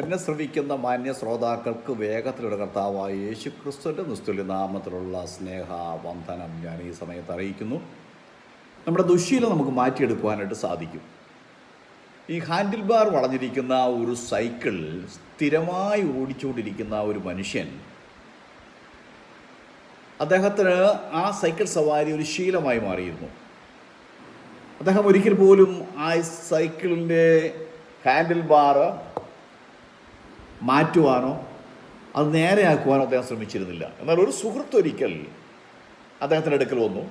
എന്നെ ശ്രവിക്കുന്ന മാന്യ ശ്രോതാക്കൾക്ക് വേഗത്തിലുള്ള കർത്താവായ യേശു ക്രിസ്തുവിന്റെ നിസ്തുല്യ നാമത്തിലുള്ള സ്നേഹ വന്ദനം ഞാൻ ഈ സമയത്ത് അറിയിക്കുന്നു. നമ്മുടെ ദുശീലം നമുക്ക് മാറ്റിയെടുക്കുവാനായിട്ട് സാധിക്കും. ഈ ഹാൻഡിൽ ബാർ വളഞ്ഞിരിക്കുന്ന ഒരു സൈക്കിൾ സ്ഥിരമായി ഓടിച്ചുകൊണ്ടിരിക്കുന്ന ഒരു മനുഷ്യൻ അദ്ദേഹത്തിന് ആ സൈക്കിൾ സവാരി ഒരു ശീലമായി മാറിയിരുന്നു. അദ്ദേഹം ഒരിക്കൽ പോലും ആ സൈക്കിളിന്റെ ഹാൻഡിൽ ബാറ് മാറ്റുവാനോ അത് നേരെയാക്കുവാനോ അദ്ദേഹം ശ്രമിച്ചിരുന്നില്ല. എന്നാൽ ഒരു സുഹൃത്ത് ഒരിക്കൽ അദ്ദേഹത്തിന്റെ അടുക്കൽ വന്നു.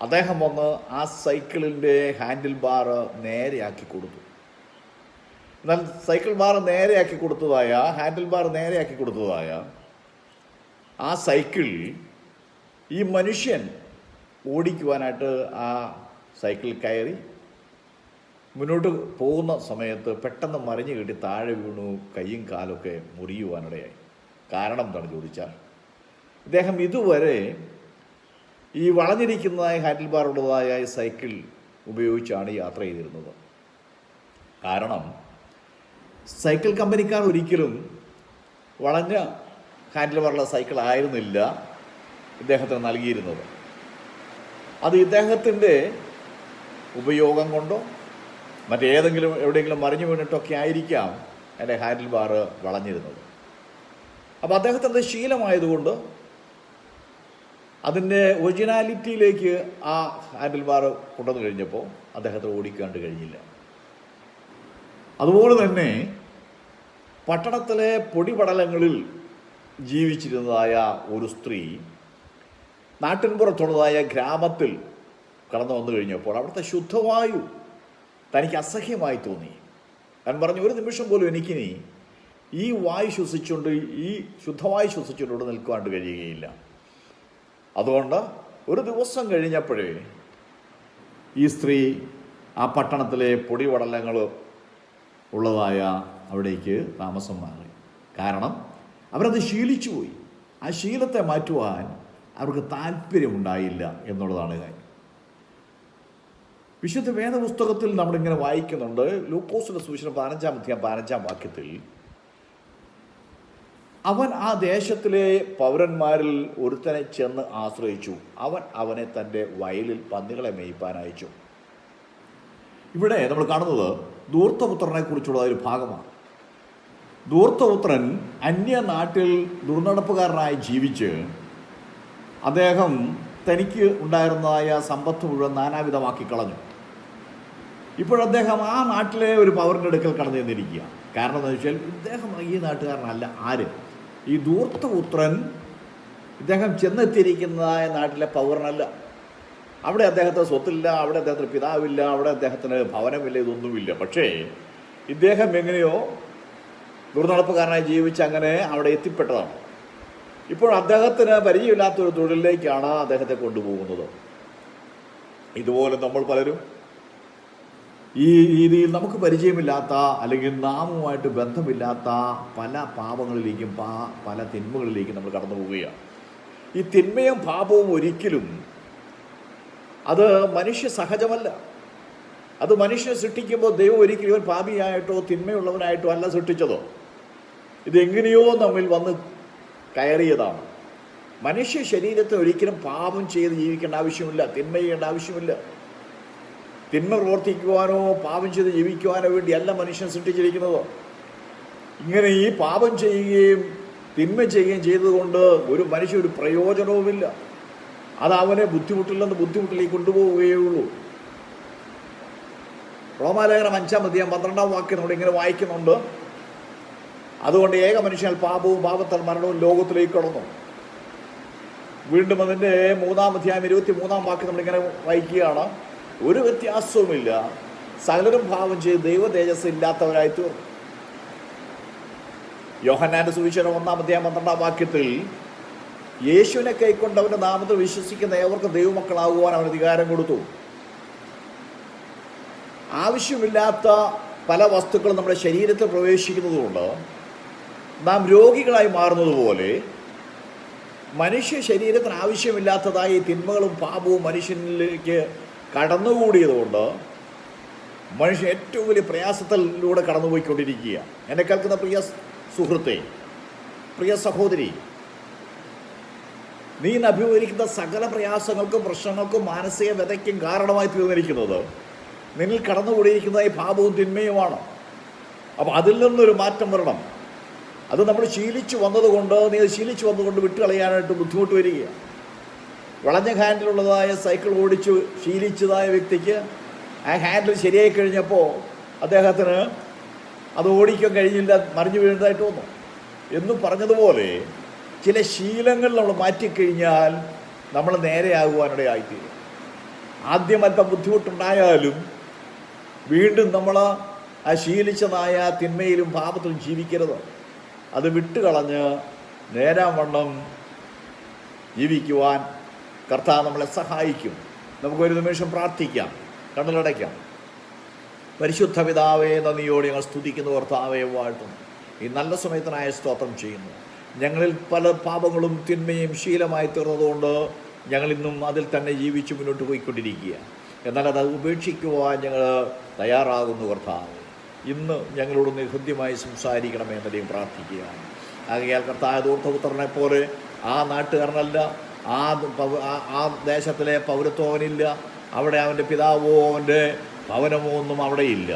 അദ്ദേഹം വന്ന് ആ സൈക്കിളിന്റെ ഹാൻഡിൽ ബാർ നേരെയാക്കി കൊടുത്തു. എന്നാൽ സൈക്കിൾ ബാർ നേരെയാക്കി കൊടുത്തതായ ഹാൻഡിൽ ബാർ നേരെയാക്കി കൊടുത്തതായ ആ സൈക്കിൾ ഈ മനുഷ്യൻ ഓടിക്കുവാനായിട്ട് ആ സൈക്കിൾ കയറി മുന്നോട്ട് പോകുന്ന സമയത്ത് പെട്ടെന്ന് മറിഞ്ഞു കെട്ടി താഴെ വീണു കൈയും കാലൊക്കെ മുറിയുവാനിടയായി. കാരണം എന്താണ് ചോദിച്ചാൽ ഇദ്ദേഹം ഇതുവരെ ഈ വളഞ്ഞിരിക്കുന്നതായ ഹാൻഡിൽ ബാർ ഉള്ളതായ സൈക്കിൾ ഉപയോഗിച്ചാണ് യാത്ര ചെയ്തിരുന്നത്. കാരണം സൈക്കിൾ കമ്പനിക്കാർ ഒരിക്കലും വളഞ്ഞ ഹാൻഡിൽ ബാറുള്ള സൈക്കിൾ ആയിരുന്നില്ല ഇദ്ദേഹത്തിന് നൽകിയിരുന്നത്. അത് ഇദ്ദേഹത്തിന്റെ ഉപയോഗം കൊണ്ടോ മറ്റേതെങ്കിലും എവിടെയെങ്കിലും മറിഞ്ഞു വീണിട്ടൊക്കെ ആയിരിക്കാം എന്റെ ഹാൻഡിൽ ബാർ വളഞ്ഞിരുന്നത്. അപ്പോൾ അദ്ദേഹത്തിന്റെ ശീലമായതുകൊണ്ട് അതിന്റെ ഒറിജിനാലിറ്റിയിലേക്ക് ആ ഹാൻഡിൽ ബാർ കൊണ്ടുവന്നു കഴിഞ്ഞപ്പോൾ അദ്ദേഹത്തെ ഓടിക്കാണ്ട് കഴിഞ്ഞില്ല. അതുപോലെ തന്നെ പട്ടണത്തിലെ പൊടിപടലങ്ങളിൽ ജീവിച്ചിരുന്നതായ ഒരു സ്ത്രീ നാട്ടിൻപുറത്തുള്ളതായ ഗ്രാമത്തിൽ കടന്നു വന്നു കഴിഞ്ഞപ്പോൾ അവിടുത്തെ ശുദ്ധവായു തനിക്ക് അസഹ്യമായി തോന്നി. ഞാൻ പറഞ്ഞു ഒരു നിമിഷം പോലും എനിക്കിനി ഈ വായു ശ്വസിച്ചുകൊണ്ട് ഈ ശുദ്ധവായു ശ്വസിച്ചുകൊണ്ട് നിൽക്കുവാണ്ട് കഴിയുകയില്ല. അതുകൊണ്ട് ഒരു ദിവസം കഴിഞ്ഞപ്പോഴേ ഈ സ്ത്രീ ആ പട്ടണത്തിലെ പൊടിപടലങ്ങൾ ഉള്ളതായ അവിടേക്ക് താമസം മാറി. കാരണം അവരത് ശീലിച്ചുപോയി. ആ ശീലത്തെ മാറ്റുവാൻ അവർക്ക് താല്പര്യമുണ്ടായില്ല എന്നുള്ളതാണ് വിശുദ്ധ വേദപുസ്തകത്തിൽ നമ്മളിങ്ങനെ വായിക്കുന്നുണ്ട്. ലൂക്കോസിന്റെ സുവിശേഷം പതിനഞ്ചാം അധ്യായം പതിനഞ്ചാം വാക്യത്തിൽ. അവൻ ആ ദേശത്തിലെ പൗരന്മാരിൽ ഒരുത്തനെ ചെന്ന് ആശ്രയിച്ചു. അവൻ അവനെ തന്റെ വയലിൽ പന്നികളെ മേയ്പ്പാൻ അയച്ചു. ഇവിടെ നമ്മൾ കാണുന്നത് ദൂർത്തപുത്രനെ കുറിച്ചുള്ള ഒരു ഭാഗമാണ്. ദൂർത്തപുത്രൻ അന്യനാട്ടിൽ ദുർനടപ്പുകാരനായി ജീവിച്ച് അദ്ദേഹം തനിക്ക് ഉണ്ടായിരുന്നതായ സമ്പത്ത് മുഴുവൻ നാനാവിധമാക്കി കളഞ്ഞു. ഇപ്പോഴദ്ദേഹം ആ നാട്ടിലെ ഒരു പവറിന്റെ അടുക്കൽ കടന്നു ചെന്നിരിക്കുക കാരണം എന്താ വെച്ചാൽ ഇദ്ദേഹം ഈ നാട്ടുകാരനല്ല ആര്? ഈ ദൂർത്തപുത്രൻ ഇദ്ദേഹം ചെന്നെത്തിയിരിക്കുന്നതായ നാട്ടിലെ പൗരനല്ല. അവിടെ അദ്ദേഹത്തിന് സ്വത്തില്ല അവിടെ അദ്ദേഹത്തിന് പിതാവില്ല അവിടെ അദ്ദേഹത്തിന് ഭവനമില്ല ഇതൊന്നുമില്ല. പക്ഷേ ഇദ്ദേഹം എങ്ങനെയോ ദുർനടപ്പുകാരനായി ജീവിച്ച് അങ്ങനെ അവിടെ എത്തിപ്പെട്ടതാണ്. ഇപ്പോൾ അദ്ദേഹത്തിന് പരിചയമില്ലാത്തൊരു തൊഴിലിലേക്കാണ് അദ്ദേഹത്തെ കൊണ്ടുപോകുന്നത്. ഇതുപോലെ നമ്മൾ പലരും ഈ രീതിയിൽ നമുക്ക് പരിചയമില്ലാത്ത അല്ലെങ്കിൽ നാമുമായിട്ട് ബന്ധമില്ലാത്ത പല പാപങ്ങളിലേക്കും പാ പല തിന്മകളിലേക്കും നമ്മൾ കടന്നു പോവുകയാണ്. ഈ തിന്മയും പാപവും ഒരിക്കലും അത് മനുഷ്യ സഹജമല്ല. അത് മനുഷ്യനെ സൃഷ്ടിക്കുമ്പോൾ ദൈവം ഒരിക്കലും ഇവൻ പാപിയായിട്ടോ തിന്മയുള്ളവനായിട്ടോ അല്ല സൃഷ്ടിച്ചതോ. ഇതെങ്ങനെയോ നമ്മിൽ വന്ന് കയറിയതാണ്. മനുഷ്യ ശരീരത്തെ ഒരിക്കലും പാപം ചെയ്ത് ജീവിക്കേണ്ട ആവശ്യമില്ല തിന്മ ചെയ്യേണ്ട ആവശ്യമില്ല. തിന്മ പ്രവർത്തിക്കുവാനോ പാപം ചെയ്ത് ജീവിക്കുവാനോ വേണ്ടി അല്ല മനുഷ്യൻ സൃഷ്ടിച്ചിരിക്കുന്നത്. ഇങ്ങനെ ഈ പാപം ചെയ്യുകയും തിന്മ ചെയ്യുകയും ചെയ്തതുകൊണ്ട് ഒരു മനുഷ്യ ഒരു പ്രയോജനവുമില്ല. അത് അവനെ ബുദ്ധിമുട്ടില്ലെന്ന് ബുദ്ധിമുട്ടിലേക്ക് കൊണ്ടുപോവുകയേ ഉള്ളൂ. റോമാലേഖനം അഞ്ചാം അധ്യായം പന്ത്രണ്ടാം വാക്യം നമ്മൾ ഇങ്ങനെ വായിക്കുന്നുണ്ട്. അതുകൊണ്ട് ഏക മനുഷ്യൻ പാപവും പാപത്താൽ മരണവും ലോകത്തിലേക്ക് കടന്നു. വീണ്ടും അതിന്റെ മൂന്നാം അധ്യായം ഇരുപത്തി മൂന്നാം വാക്യം നമ്മളിങ്ങനെ വായിക്കുകയാണ്. ഒരു വ്യത്യാസവുമില്ല. സകലരും ഭാവം ചെയ്ത് ദൈവ തേജസ് ഇല്ലാത്തവരായി തീർന്നു. യോഹന്നാന്റെ സുവിശേഷം ഒന്നാം അധ്യായം പന്ത്രണ്ടാം വാക്യത്തിൽ യേശുവിനെ കൈക്കൊണ്ട് അവന്റെ നാമത്തിൽ വിശ്വസിക്കുന്ന ഏവർക്ക് ദൈവമക്കളാകുവാൻ അവൻ അധികാരം കൊടുത്തു. ആവശ്യമില്ലാത്ത പല വസ്തുക്കളും നമ്മുടെ ശരീരത്തിൽ പ്രവേശിക്കുന്നതുകൊണ്ട് നാം രോഗികളായി മാറുന്നത് പോലെ മനുഷ്യ ശരീരത്തിന് ആവശ്യമില്ലാത്തതായി തിന്മകളും പാപവും മനുഷ്യനിലേക്ക് കടന്നുകൂടിയതുകൊണ്ട് മനുഷ്യൻ ഏറ്റവും വലിയ പ്രയാസത്തിലൂടെ കടന്നുപോയിക്കൊണ്ടിരിക്കുക എന്നെ കേൾക്കുന്ന പ്രിയ സുഹൃത്തെ പ്രിയ സഹോദരി നീ അഭിമുഖീകരിക്കുന്ന സകല പ്രയാസങ്ങൾക്കും പ്രശ്നങ്ങൾക്കും മാനസിക വ്യതയ്ക്കും കാരണമായി തീർന്നിരിക്കുന്നത് നിന്നിൽ കടന്നുകൂടിയിരിക്കുന്ന ഈ പാപവും തിന്മയുമാണ്. അപ്പോൾ അതിൽ നിന്നൊരു മാറ്റം വരണം. അത് നമ്മൾ ശീലിച്ചു വന്നതുകൊണ്ട് നീ അത് ശീലിച്ചു വന്നതുകൊണ്ട് വിട്ടുകളയാനായിട്ട് ബുദ്ധിമുട്ട് വരികയാണ് വളഞ്ഞ ഹാൻഡിലുള്ളതായ സൈക്കിൾ ഓടിച്ചു ശീലിച്ചതായ വ്യക്തിക്ക് ആ ഹാൻഡിൽ ശരിയായി കഴിഞ്ഞപ്പോൾ അദ്ദേഹത്തിന് അത് ഓടിക്കാൻ കഴിഞ്ഞില്ല മറിഞ്ഞു വീഴുന്നതായിട്ട് തോന്നും എന്ന് പറഞ്ഞതുപോലെ ചില ശീലങ്ങൾ നമ്മൾ മാറ്റിക്കഴിഞ്ഞാൽ നമ്മൾ നേരെയാകുവാനിടയായിത്തീരും ആദ്യം അല്പം ബുദ്ധിമുട്ടുണ്ടായാലും വീണ്ടും നമ്മൾ ആ ശീലിച്ചതായ തിന്മയിലും പാപത്തിലും ജീവിക്കരുത്. അത് വിട്ടുകളഞ്ഞ് നേരാവണ്ണം ജീവിക്കുവാൻ കർത്താവ് നമ്മളെ സഹായിക്കും. നമുക്കൊരു നിമിഷം പ്രാർത്ഥിക്കാം. കണ്ണിലടയ്ക്കാം പരിശുദ്ധ പിതാവേ നന്ദിയോട് ഞങ്ങൾ സ്തുതിക്കുന്നു കർത്താവേ വാഴ്ത്തുന്നു. ഈ നല്ല സമയത്തിനായ സ്തോത്രം ചെയ്യുന്നു. ഞങ്ങളിൽ പല പാപങ്ങളും തിന്മയും ശീലമായി തീർന്നതുകൊണ്ട് ഞങ്ങളിന്നും അതിൽ തന്നെ ജീവിച്ച് മുന്നോട്ട് പോയിക്കൊണ്ടിരിക്കുക. എന്നാൽ അത് ഉപേക്ഷിക്കുവാൻ ഞങ്ങൾ തയ്യാറാകുന്നു കർത്താവ്. ഇന്ന് ഞങ്ങളോട് ഹൃദ്യമായി സംസാരിക്കണമേ എന്നതിയും പ്രാർത്ഥിക്കുകയാണ്. ആകയാൽ കർത്താവ് ദൂർത്തപുത്രനെ പോലെ ആ നാട്ടുകാരനല്ല ആ ആ- ദേശത്തിലെ പൗരത്വം അവനില്ല. അവിടെ അവന്റെ പിതാവോ അവന്റെ ഭവനമോ ഒന്നും അവിടെയില്ല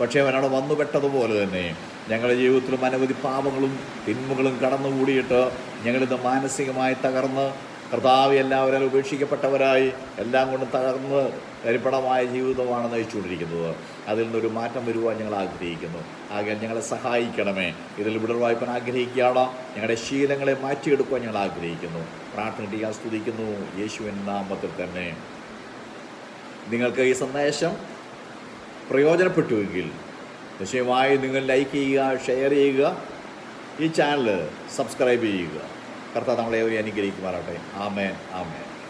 പക്ഷേ അവനവിടെ വന്നു പെട്ടതുപോലെ തന്നെ ഞങ്ങളുടെ ജീവിതത്തിലും അനവധി പാപങ്ങളും തിന്മകളും കടന്നുകൂടിയിട്ട് ഞങ്ങളിത് മാനസികമായി തകർന്ന് കർത്താവ് എല്ലാവരും ഉപേക്ഷിക്കപ്പെട്ടവരായി എല്ലാം കൊണ്ടും തകർന്ന് കരിപ്പടമായ ജീവിതമാണ് നയിച്ചുകൊണ്ടിരിക്കുന്നത്. അതിൽ നിന്നൊരു മാറ്റം വരുവാൻ ഞങ്ങൾ ആഗ്രഹിക്കുന്നു. ആകെ ഞങ്ങളെ സഹായിക്കണമേ. ഇതിൽ വിടർവായ്പൻ ആഗ്രഹിക്കുകയാണ്. ഞങ്ങളുടെ ശീലങ്ങളെ മാറ്റിയെടുക്കുവാൻ ഞങ്ങൾ ആഗ്രഹിക്കുന്നു. പ്രാർത്ഥന ചെയ്യാൻ സ്തുതിക്കുന്നു. യേശുവിൻ നാമത്തിൽ തന്നെ. നിങ്ങൾക്ക് ഈ സന്ദേശം പ്രയോജനപ്പെട്ടുവെങ്കിൽ നിശ്ചയമായി നിങ്ങൾ ലൈക്ക് ചെയ്യുക ഷെയർ ചെയ്യുക ഈ ചാനൽ സബ്സ്ക്രൈബ് ചെയ്യുക. കർത്താവ് നമ്മളെ അനുഗ്രഹിക്കുമാറാട്ടെ ആമേൻ ആമേൻ.